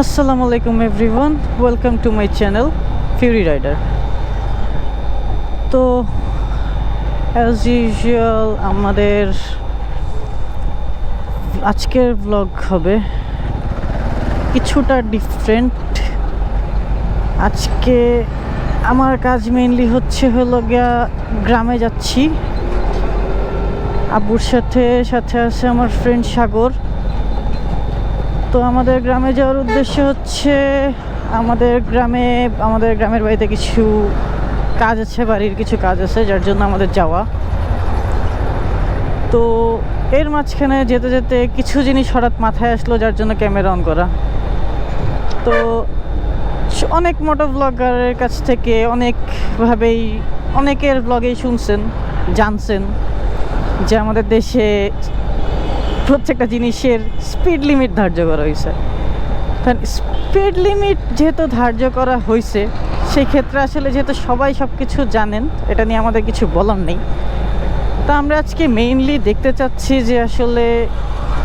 আসসালামু আলাইকুম everyone welcome to my channel Fury Rider তো অ্যাজ ইউজুয়াল আমাদের আজকের ব্লগ হবে কিছুটা ডিফারেন্ট আজকে আমার কাজ মেইনলি হচ্ছে হলো গিয়া গ্রামে যাচ্ছি। আব্বুর সাথে সাথে আছে আমার ফ্রেন্ড সাগর। তো আমাদের গ্রামে যাওয়ার উদ্দেশ্য হচ্ছে আমাদের গ্রামে, আমাদের গ্রামের বাড়িতে কিছু কাজ আছে, বাড়ির কিছু কাজ আছে, যার জন্য আমাদের যাওয়া। তো এর মাঝখানে যেতে যেতে কিছু জিনিস হঠাৎ মাথায় আসলো, যার জন্য ক্যামেরা অন করা। তো অনেক মোটো ব্লগারের কাছ থেকে অনেকভাবেই, অনেকের ব্লগেই শুনছেন, জানছেন যে আমাদের দেশে প্রত্যেকটা জিনিসের স্পিড লিমিট ধার্য করা হয়েছে। কারণ স্পিড লিমিট যেহেতু ধার্য করা হয়েছে সেই ক্ষেত্রে আসলে যেহেতু সবাই সব কিছু জানেন, এটা নিয়ে আমাদের কিছু বলার নেই। তা আমরা আজকে মেইনলি দেখতে চাচ্ছি যে আসলে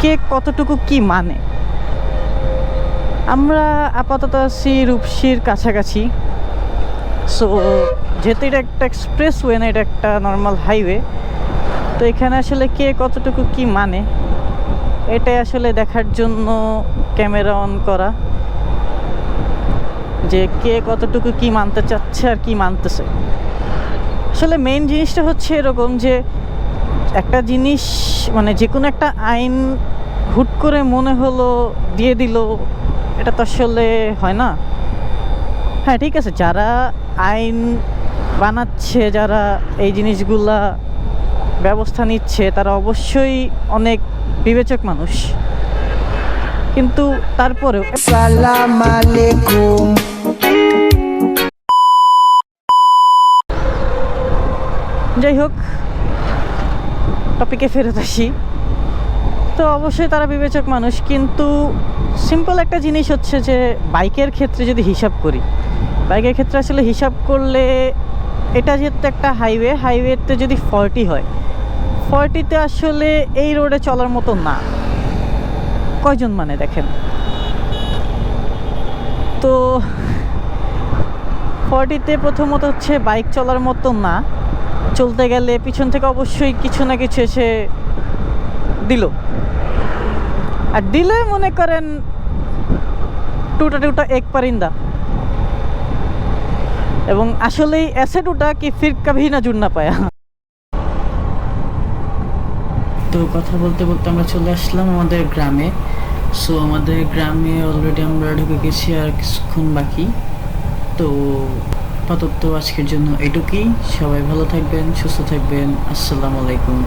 কে কতটুকু কি মানে। আমরা আপাতত আছি রূপসীর কাছাকাছি। সো যেহেতু এটা একটা এক্সপ্রেস ওয়ে না, এটা একটা নর্মাল হাইওয়ে তো এখানে আসলে কে কতটুকু কি মানে। এটাই আসলে দেখার জন্য ক্যামেরা অন করা। যে কে কতটুকু কি মানতে চাচ্ছে আর কি মানতেছে। আসলে মেইন জিনিসটা হচ্ছে এরকম যে, একটা জিনিস মানে যে কোনো একটা আইন হুট করে মনে হলো দিয়ে দিল, এটা তো আসলে হয় না। হ্যাঁ ঠিক আছে, যারা আইন বানাচ্ছে, যারা এই জিনিসগুলা ব্যবস্থা নিচ্ছে, তারা অবশ্যই অনেক বিবেচক মানুষ। কিন্তু তারপরেও সালাম আলাইকুম। যাই হোক টপিকে ফেরত আসি। তো অবশ্যই তারা বিবেচক মানুষ কিন্তু সিম্পল একটা জিনিস হচ্ছে যে বাইকের ক্ষেত্রে যদি হিসাব করি বাইকের ক্ষেত্রে আসলে হিসাব করলে এটা যেহেতু একটা হাইওয়ে হাইওয়েতে যদি ফর্টি হয় ফর্টিতে আসলে এই রোডে চলার মতো না। কয়জন মানে দেখেন? তো ফর্টিতে প্রথমত হচ্ছে বাইক চলার মতো না। চলতে গেলে পিছন থেকে অবশ্যই কিছু না কিছু এসে দিল। আর দিলে মনে করেন টুটা টুটা এক পারিন্দা। এবং আসলেই এসে টুটা কি ফির কভি না জুড় না পায়া? তো কথা বলতে বলতে আমরা চলে আসলাম আমাদের গ্রামে। সো আমাদের গ্রামে অলরেডি আমরা ঢুকে গেছি আর কিছুক্ষণ বাকি। তো, আপাতত আজকের জন্য এটুকুই। সবাই ভালো থাকবেন, সুস্থ থাকবেন। আসসালামু আলাইকুম।